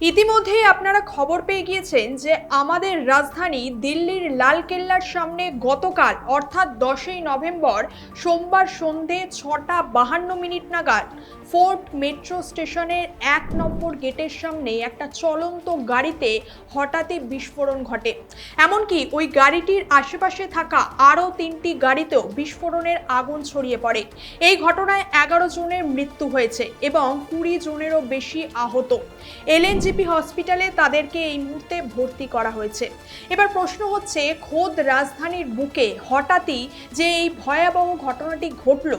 ইতিমধ্যেই আপনারা খবর পেয়ে গিয়েছেন যে আমাদের রাজধানী দিল্লির লালকেল্লার সামনে গতকাল, অর্থাৎ দশই নভেম্বর, সোমবার সন্ধে ছটা বাহান্ন মিনিট নাগাদ ফোর্ট মেট্রো স্টেশনের এক নম্বর গেটের সামনে একটা চলন্ত গাড়িতে হঠাৎই বিস্ফোরণ ঘটে। এমনকি ওই গাড়িটির আশেপাশে থাকা আরও তিনটি গাড়িতেও বিস্ফোরণের আগুন ছড়িয়ে পড়ে। এই ঘটনায় এগারো জনের মৃত্যু হয়েছে এবং কুড়ি জনেরও বেশি আহত। এলএনজিপি হসপিটালে তাদেরকে এই মুহূর্তে ভর্তি করা হয়েছে। এবার প্রশ্ন হচ্ছে, খোদ রাজধানীর বুকে হঠাৎই যে এই ভয়াবহ ঘটনাটি ঘটল,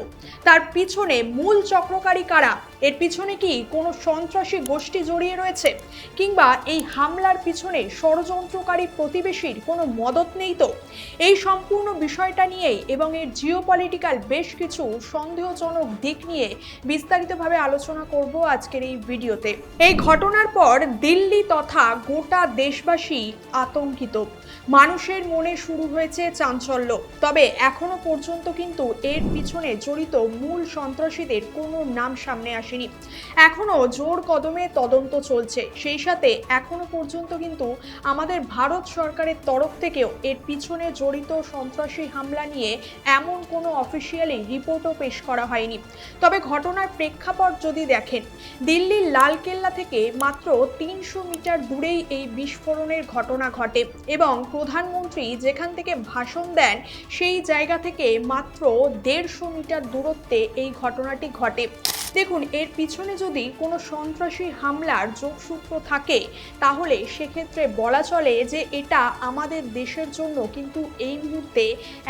তার পিছনে মূল চক্রকারী কারা। এর পিছনে কি কোনো সন্ত্রাসী গোষ্ঠী জড়িয়ে রয়েছে? কিংবা এই হামলার পিছনে ষড়যন্ত্রকারী প্রতিবেশীর কোনো মদত নেই তো? এই সম্পূর্ণ বিষয়টা নিয়েই এবং এর জিওপলিটিক্যাল বেশ কিছু সন্দেহজনক দিক নিয়ে বিস্তারিতভাবে আলোচনা করব আজকের এই ভিডিওতে। এই ঘটনার পর দিল্লি তথা গোটা দেশবাসী আতঙ্কিত। মানুষের মনে শুরু হয়েছে চাঞ্চল্য। তবে এখনও পর্যন্ত কিন্তু এর পিছনে জড়িত মূল সন্ত্রাসীদের কোনো নাম সামনে আসেনি। এখনও জোর কদমে তদন্ত চলছে। সেই সাথে এখনও পর্যন্ত কিন্তু আমাদের ভারত সরকারের তরফ থেকেও এর পিছনে জড়িত সন্ত্রাসী হামলা নিয়ে এমন কোনো অফিসিয়ালি রিপোর্টও পেশ করা হয়নি। তবে ঘটনার প্রেক্ষাপট যদি দেখেন, দিল্লির লালকেল্লা থেকে মাত্র তিনশো মিটার দূরেই এই বিস্ফোরণের ঘটনা ঘটে এবং প্রধানমন্ত্রী যেখান থেকে ভাষণ দেন, সেই জায়গা থেকে মাত্র দেড়শো মিটার দূরত্বে এই ঘটনাটি ঘটে। দেখুন, এর পিছনে যদি কোনো সন্ত্রাসী হামলার যোগসূত্র থাকে, তাহলে সেক্ষেত্রে বলা চলে যে এটা আমাদের দেশের জন্য কিন্তু এই মুহূর্তে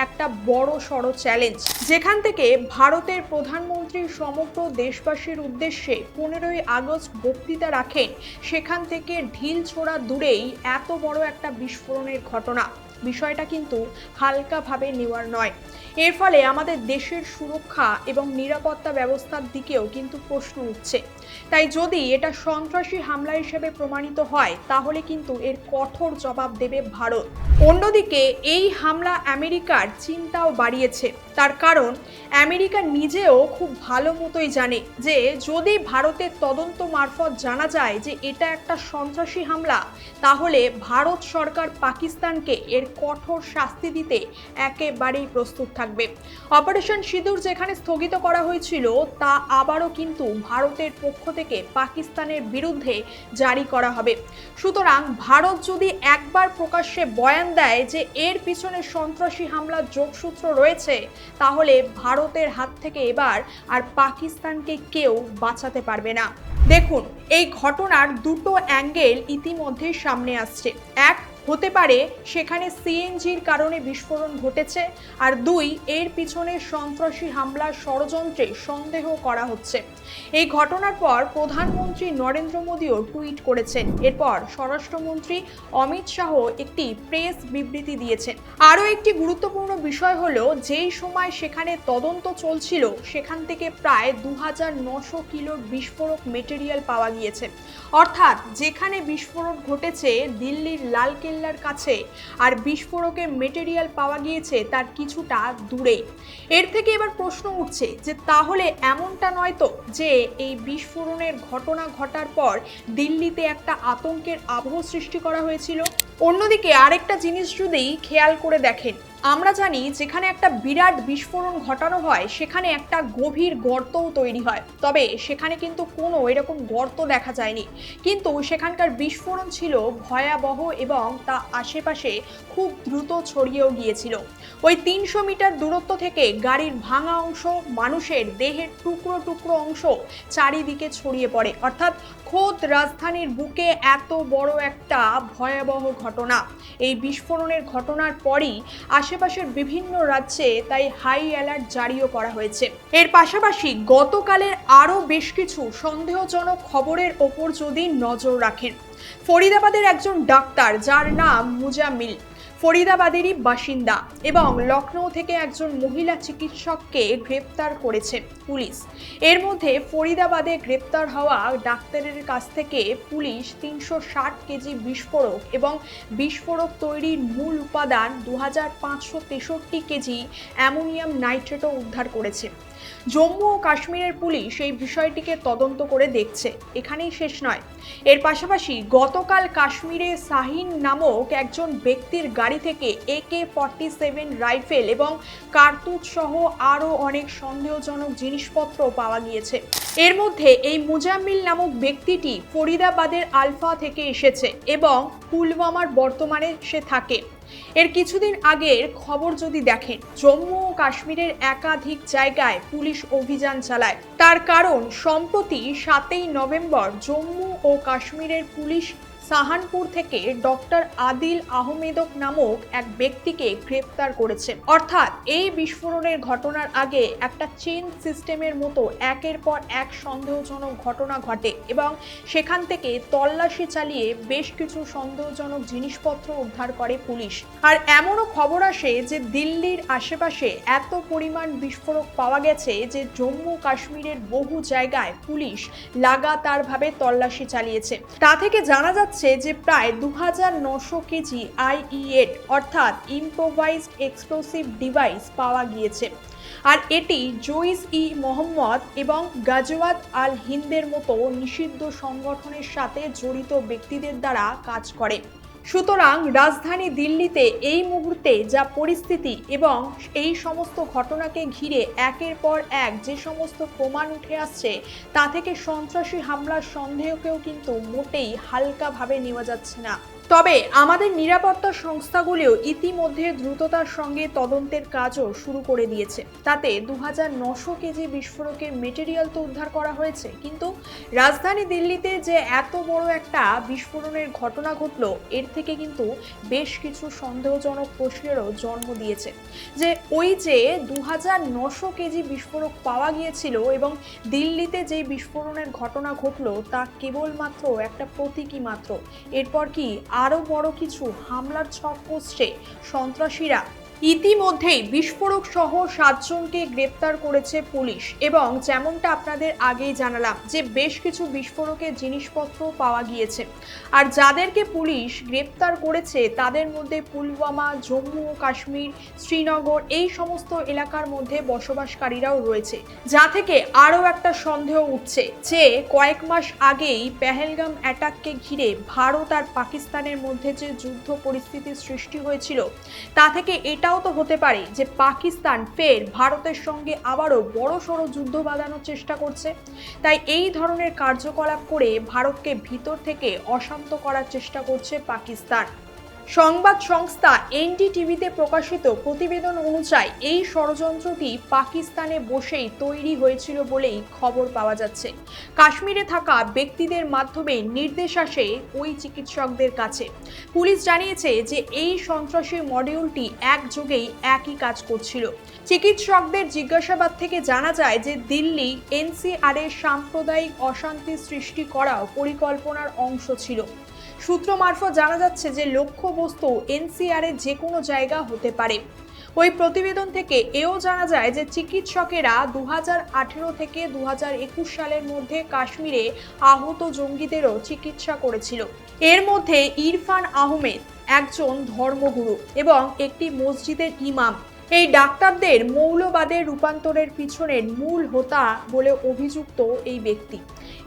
একটা বড় সড় চ্যালেঞ্জ যেখান থেকে ভারতের প্রধানমন্ত্রী সমগ্র দেশবাসীর উদ্দেশ্যে পনেরোই আগস্ট বক্তৃতা রাখেন, সেখান থেকে ঢিল ছোড়া দূরেই এত বড় একটা বিস্ফোরণের ঘটনা। বিষয়টা কিন্তু হালকাভাবে নেওয়ার নয়। এর ফলে আমাদের দেশের সুরক্ষা এবং নিরাপত্তা ব্যবস্থার দিকেও কিন্তু প্রশ্ন উঠছে। তাই যদি এটা সন্ত্রাসী হামলা হিসেবে প্রমাণিত হয়, তাহলে কিন্তু এর কঠোর জবাব দেবে ভারত। অন্যদিকে, এই হামলা আমেরিকার চিন্তাও বাড়িয়েছে। তার কারণ, আমেরিকা নিজেও খুব ভালো মতোই জানে যে যদি ভারতের তদন্ত মারফত জানা যায় যে এটা একটা সন্ত্রাসী হামলা, তাহলে ভারত সরকার পাকিস্তানকে এর কঠোর শাস্তি দিতে একেবারেই প্রস্তুত থাকবে। অপারেশন সিঁদুর যেখানে স্থগিত করা হয়েছিল, তা আবারও কিন্তু ভারতের পক্ষ থেকে পাকিস্তানের বিরুদ্ধে জারি করা হবে। সুতরাং ভারত যদি একবার প্রকাশ্যে বয়ান দেয় যে এর পিছনে সন্ত্রাসী হামলার যোগসূত্র রয়েছে তাহলে ভারতের হাত থেকে এবার আর পাকিস্তানকে কেউ বাঁচাতে পারবে না। দেখুন, এই ঘটনার দুটো অ্যাঙ্গেল ইতিমধ্যেই সামনে আসছে। এক হতে পারে সেখানে সিএনজির কারণে বিস্ফোরণ ঘটেছে। আর দুই, এর পিছনে সন্ত্রাসী হামলার ষড়যন্ত্রে সন্দেহ করা হচ্ছে। এই ঘটনার পর প্রধানমন্ত্রী নরেন্দ্র মোদীও টুইট করেছেন। এরপর স্বরাষ্ট্রমন্ত্রী অমিত শাহ একটি প্রেস বিবৃতি দিয়েছেন। আরও একটি গুরুত্বপূর্ণ বিষয় হলো, যেই সময় সেখানে তদন্ত চলছিল, সেখান থেকে প্রায় দু হাজার নশো কিলোর বিস্ফোরক মেটেরিয়াল পাওয়া গিয়েছে। অর্থাৎ যেখানে বিস্ফোরণ ঘটেছে, দিল্লির লালকেল্লার কাছে আর বিস্ফোরকের মেটেরিয়াল পাওয়া গিয়েছে তার কিছুটা দূরে। এর থেকে এবার প্রশ্ন উঠছে যে তাহলে এমনটা নয় তো যে এই বিস্ফোরণের ঘটনা ঘটার পর দিল্লিতে একটা আতঙ্কের আবহ সৃষ্টি করা হয়েছিল? অন্যদিকে আরেকটা জিনিস যদি খেয়াল করে দেখেন আমরা জানি যেখানে একটা বিরাট বিস্ফোরণ ঘটানো হয়, সেখানে একটা গভীর গর্তও তৈরি হয়। তবে সেখানে কিন্তু কোনো এরকম গর্ত দেখা যায়নি। কিন্তু সেখানকার বিস্ফোরণ ছিল ভয়াবহ এবং তা আশেপাশে খুব দ্রুত ছড়িয়েও গিয়েছিল। ওই তিনশো মিটার দূরত্ব থেকে গাড়ির ভাঙা অংশ, মানুষের দেহের টুকরো টুকরো অংশ চারিদিকে ছড়িয়ে পড়ে। অর্থাৎ খোদ রাজধানীর বুকে এত বড় একটা ভয়াবহ ঘটনা। এই বিস্ফোরণের ঘটনার পরই আশেপাশের বিভিন্ন রাজ্যে তাই হাই অ্যালার্ট জারিও করা হয়েছে। এর পাশাপাশি গতকালের আরও বেশ কিছু সন্দেহজনক খবরের ওপর যদি নজর রাখেন। ফরিদাবাদের একজন ডাক্তার যার নাম মুজামিল ফরিদাবাদেরই বাসিন্দা এবং লখনৌ থেকে একজন মহিলা চিকিৎসককে গ্রেপ্তার করেছে পুলিশ। এর মধ্যে ফরিদাবাদে গ্রেপ্তার হওয়া ডাক্তারের কাছ থেকে পুলিশ তিনশো ষাট কেজি বিস্ফোরক এবং বিস্ফোরক তৈরির মূল উপাদান দু হাজার পাঁচশো তেষট্টি কেজি অ্যামোনিয়াম নাইট্রেটও উদ্ধার করেছে। জম্মু ও কাশ্মীরের পুলিশ এই বিষয়টিকে তদন্ত করে দেখছে। এখানেই শেষ নয়। এর পাশাপাশি গতকাল কাশ্মীরে শাহিন নামক একজন ব্যক্তির গাড়ি থেকে একে ফর্টি সেভেন রাইফেল এবং কার্তুজ সহ আরও অনেক সন্দেহজনক জিনিসপত্র পাওয়া গিয়েছে। এর মধ্যে এই মুজাম্মিল নামক ব্যক্তিটি ফরিদাবাদের আলফা থেকে এসেছে এবং পুলওয়ামার বর্তমানে সে থাকে। এর কিছুদিন আগের খবর যদি দেখেন, জম্মু ও কাশ্মীরের একাধিক জায়গায় পুলিশ অভিযান চালায়। তার কারণ, সম্প্রতি সাতই নভেম্বর জম্মু ও কাশ্মীরের পুলিশ সাহানপুর থেকে ডক্টর আদিল আহমেদক নামক এক ব্যক্তিকে গ্রেপ্তার করেছে। অর্থাৎ এই বিস্ফোরণের ঘটনার আগে একটা চেন সিস্টেমের মতো একের পর এক সন্দেহজনক ঘটনা ঘটে এবং সেখান থেকে তল্লাশি চালিয়ে বেশ কিছু সন্দেহজনক জিনিসপত্র উদ্ধার করে পুলিশ। আর এমনও খবর আসে যে দিল্লির আশেপাশে এত পরিমাণ বিস্ফোরক পাওয়া গেছে যে জম্মু কাশ্মীরের বহু জায়গায় পুলিশ লাগাতারভাবে তল্লাশি চালিয়েছে। তা থেকে জানা যাচ্ছে যে প্রায় দু হাজার নশো কেজি আইইএড অর্থাৎ ইম্প্রোভাইজড এক্সপ্লোসিভ ডিভাইস পাওয়া গিয়েছে। আর এটি জইস ই মোহাম্মদ এবং গাজওয়াত আল হিন্দের মতো নিষিদ্ধ সংগঠনের সাথে জড়িত ব্যক্তিদের দ্বারা কাজ করে। সুতরাং রাজধানী দিল্লিতে এই মুহূর্তে যা পরিস্থিতি এবং এই সমস্ত ঘটনাকে ঘিরে একের পর এক যে সমস্ত প্রমাণ উঠে আসছে, তা থেকে সন্ত্রাসী হামলার সন্দেহকেও কিন্তু মোটেই হালকাভাবে নেওয়া যাচ্ছে না। তবে আমাদের নিরাপত্তা সংস্থাগুলিও ইতিমধ্যে দ্রুততার সঙ্গে তদন্তের কাজও শুরু করে দিয়েছে। তাতে দু হাজার নশো কেজি বিস্ফোরকের মেটেরিয়াল তো উদ্ধার করা হয়েছে, কিন্তু রাজধানী দিল্লিতে যে এত বড় একটা বিস্ফোরণের ঘটনা ঘটলো, এর থেকে কিন্তু বেশ কিছু সন্দেহজনক প্রশ্নেরও জন্ম দিয়েছে। যে ওই যে দু হাজার নশো কেজি বিস্ফোরক পাওয়া গিয়েছিল এবং দিল্লিতে যে বিস্ফোরণের ঘটনা ঘটলো, তা কেবলমাত্র একটা প্রতীকী মাত্র। এরপর কি আরও বড় কিছু হামলার ছক কষছে সন্ত্রাসীরা। ইতিমধ্যেই বিস্ফোরক সহ সাতজনকে গ্রেপ্তার করেছে পুলিশ। এবং যেমনটা আপনাদের আগেই জানালাম যে বেশ কিছু বিস্ফোরকের জিনিসপত্র পাওয়া গিয়েছে। আর যাদেরকে পুলিশ গ্রেপ্তার করেছে, তাদের মধ্যে পুলওয়ামা, জম্মু ও কাশ্মীর, শ্রীনগর এই সমস্ত এলাকার মধ্যে বসবাসকারীরাও রয়েছে। যা থেকে আরও একটা সন্দেহ উঠছে যে কয়েক মাস আগেই পেহেলগাম অ্যাটাককে ঘিরে ভারত আর পাকিস্তানের মধ্যে যে যুদ্ধ পরিস্থিতির সৃষ্টি হয়েছিল, তা থেকে এটাও তো হতে পারে যে পাকিস্তান ফের ভারতের সঙ্গে আবারও বড় সড়ো যুদ্ধ বাঁধানোর চেষ্টা করছে। তাই এই ধরনের কার্যকলাপ করে ভারতকে ভিতর থেকে অশান্ত করার চেষ্টা করছে পাকিস্তান। সংবাদ সংস্থা এনডিটিভিতে প্রকাশিত প্রতিবেদন অনুযায়ী, এই ষড়যন্ত্রটি পাকিস্তানে বসেই তৈরি হয়েছিল বলেই খবর পাওয়া যাচ্ছে। কাশ্মীরে থাকা ব্যক্তিদের মাধ্যমে নির্দেশ আসে ওই চিকিৎসকদের কাছে। পুলিশ জানিয়েছে যে, এই সন্ত্রাসী মডিউলটি একযোগেই একই কাজ করছিল। চিকিৎসকদের জিজ্ঞাসাবাদ থেকে জানা যায় যে, দিল্লি এনসিআর এর সাম্প্রদায়িক অশান্তি সৃষ্টি করাও পরিকল্পনার অংশ ছিল। সূত্র মারফত জানা যাচ্ছে যে লক্ষ্যবস্তু এনসিআর এর যে কোনো জায়গা হতে পারে। ওই প্রতিবেদন থেকে এও জানা যায় যে চিকিৎসকেরা দু হাজার আঠেরো থেকে দু হাজার একুশ সালের মধ্যে কাশ্মীরে আহত জঙ্গিদেরও চিকিৎসা করেছিল। এর মধ্যে ইরফান আহমেদ একজন ধর্মগুরু এবং একটি মসজিদের ইমাম। এই ডাক্তারদের মৌলবাদের রূপান্তরের পিছনের মূল হোতা বলে অভিযুক্ত এই ব্যক্তি।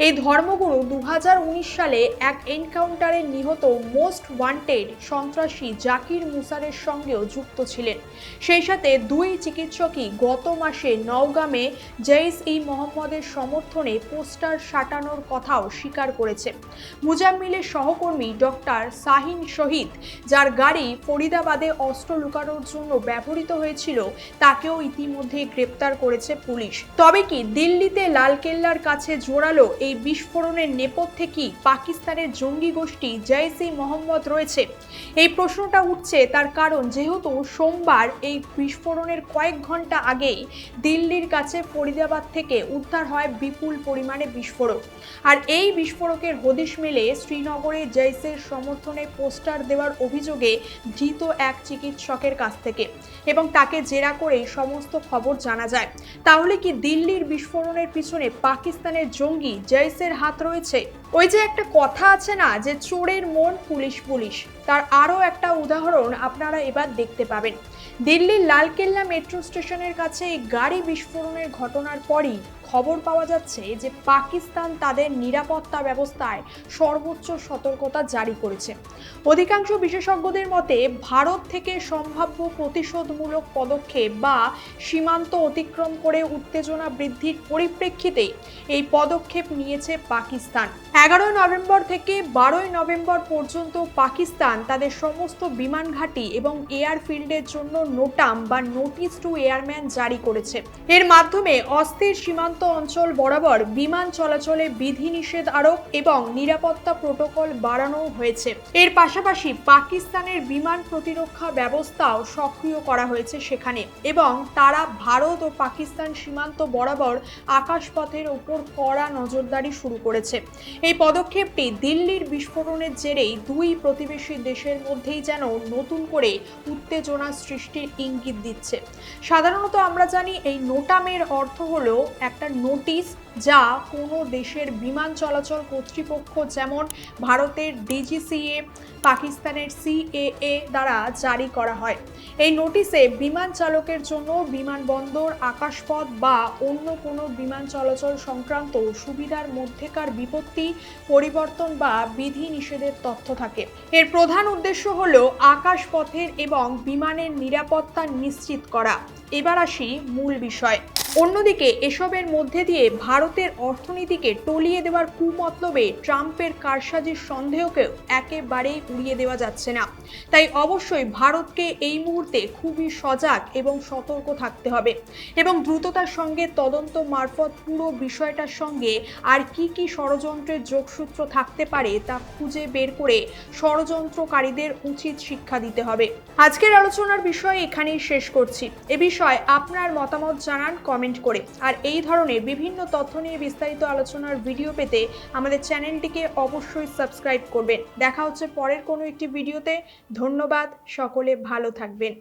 এই ধর্মগুরু দু হাজার উনিশ সালে এক এনকাউন্টারে নিহত মোস্ট ওয়ান্টেড সন্ত্রাসী জাকির মুসারের সঙ্গেও যুক্ত ছিলেন। সেই সাথে দুই চিকিৎসকই গত মাসে নওগামে জৈস ই মোহাম্মদের সমর্থনে পোস্টার সাটানোর কথাও স্বীকার করেছে। মুজাম্মিলের সহকর্মী ডক্টর শাহিন শহীদ, যার গাড়ি ফরিদাবাদে অস্ত্র লুকানোর জন্য ব্যবহৃত হয়েছিল, তাকেও ইতিমধ্যে গ্রেপ্তার করেছে পুলিশ। তবে কি দিল্লিতে লালকেল্লার কাছে জোরালো এই বিস্ফোরণের নেপথ্যে কি পাকিস্তানের জঙ্গি গোষ্ঠী জৈস ই মোহাম্মদ রয়েছে? এই প্রশ্নটা উঠছে তার কারণ যেহেতু সোমবার এই বিস্ফোরণের কয়েক ঘণ্টা আগেই দিল্লির কাছে ফরিদাবাদ থেকে উদ্ধার হয় বিপুল পরিমাণে বিস্ফোরক। আর এই বিস্ফোরকের হদিশ মেলে শ্রীনগরে জৈসের সমর্থনে পোস্টার দেওয়ার অভিযোগে ধৃত এক চিকিৎসকের কাছ থেকে। এবং তাকে জেরা করে সমস্ত খবর জানা যায়। তাহলে কি দিল্লির বিস্ফোরণের পিছনে পাকিস্তানের জঙ্গি জয়সের হাত রয়েছে? ওই যে একটা কথা আছে না যে চোরের মন পুলিশ পুলিশ। তার আরও একটা উদাহরণ আপনারা এবার দেখতে পাবেন। দিল্লির লালকেল্লা মেট্রো স্টেশনের কাছে গাড়ি বিস্ফোরণের ঘটনার পরই খবর পাওয়া যাচ্ছে যে পাকিস্তান তাদের নিরাপত্তা ব্যবস্থায় সর্বোচ্চ সতর্কতা জারি করেছে। অধিকাংশ বিশেষজ্ঞদের মতে, ভারত থেকে সম্ভাব্য প্রতিশোধমূলক পদক্ষেপ বা সীমান্ত অতিক্রম করে উত্তেজনা বৃদ্ধির পরিপ্রেক্ষিতে এই পদক্ষেপ নিয়েছে পাকিস্তান। এগারোই নভেম্বর থেকে বারোই নভেম্বর পর্যন্ত পাকিস্তান তাদের সমস্ত বিমান ঘাঁটি এবং এয়ারফিল্ডের জন্য নোটাম বা নোটিশ টু এয়ারম্যান জারি করেছে। এর মাধ্যমে অস্থির সীমান্ত অঞ্চল বরাবর বিমান চলাচলে বিধিনিষেধ আরোপ এবং নিরাপত্তা প্রোটোকল বাড়ানো হয়েছে। এর পাশাপাশি পাকিস্তানের বিমান প্রতিরক্ষা ব্যবস্থাও সক্রিয় করা হয়েছে সেখানে এবং তারা ভারত ও পাকিস্তান সীমান্ত বরাবর আকাশপথের উপর কড়া নজরদারি শুরু করেছে। এই পদক্ষেপটি দিল্লির বিস্ফোরণের জেরেই দুই প্রতিবেশী দেশের মধ্যেই যেন নতুন করে উত্তেজনা সৃষ্টির ইঙ্গিত দিচ্ছে। সাধারণত আমরা জানি এই নোটামের অর্থ হলো একটা নোটিশ যা কোনো দেশের বিমান চলাচল কর্তৃপক্ষ যেমন ভারতের ডিজিসিএ পাকিস্তানের সিএএ দ্বারা জারি করা হয়। এই নোটিশে বিমান চালকের জন্য বিমানবন্দর, আকাশপথ বা অন্য কোনো বিমান চলাচল সংক্রান্ত সুবিধার মধ্যেকার বিপত্তি, পরিবর্তন বা বিধি নিষেধের তথ্য থাকে। এর প্রধান উদ্দেশ্য হল আকাশপথের এবং বিমানের নিরাপত্তা নিশ্চিত করা। এবার আসি মূল বিষয়। অন্যদিকে এসবের মধ্যে দিয়ে ভারতের অর্থনীতিকে টলিয়ে দেওয়ার কুমতলবে ট্রাম্পের কারসাজির সন্দেহকেও একেবারেই উড়িয়ে দেওয়া যাচ্ছে না। তাই অবশ্যই ভারতকে এই মুহূর্তে খুবই সজাগ এবং সতর্ক থাকতে হবে এবং দ্রুততার সঙ্গে তদন্ত মারফত পুরো বিষয়টার সঙ্গে আর কি কি ষড়যন্ত্রের যোগসূত্র থাকতে পারে তা খুঁজে বের করে ষড়যন্ত্রকারীদের উচিত শিক্ষা দিতে হবে। আজকের আলোচনার বিষয় এখানেই শেষ করছি। এ বিষয়ে আপনার মতামত জানান কমেন্ট করে। আর এই ধরনের বিভিন্ন তথ্য নিয়ে বিস্তারিত আলোচনার ভিডিও পেতে আমাদের চ্যানেলটিকে অবশ্যই সাবস্ক্রাইব করবেন। দেখা হচ্ছে পরের কোনো একটি ভিডিওতে ধন্যবাদ, সকলে ভালো থাকবেন।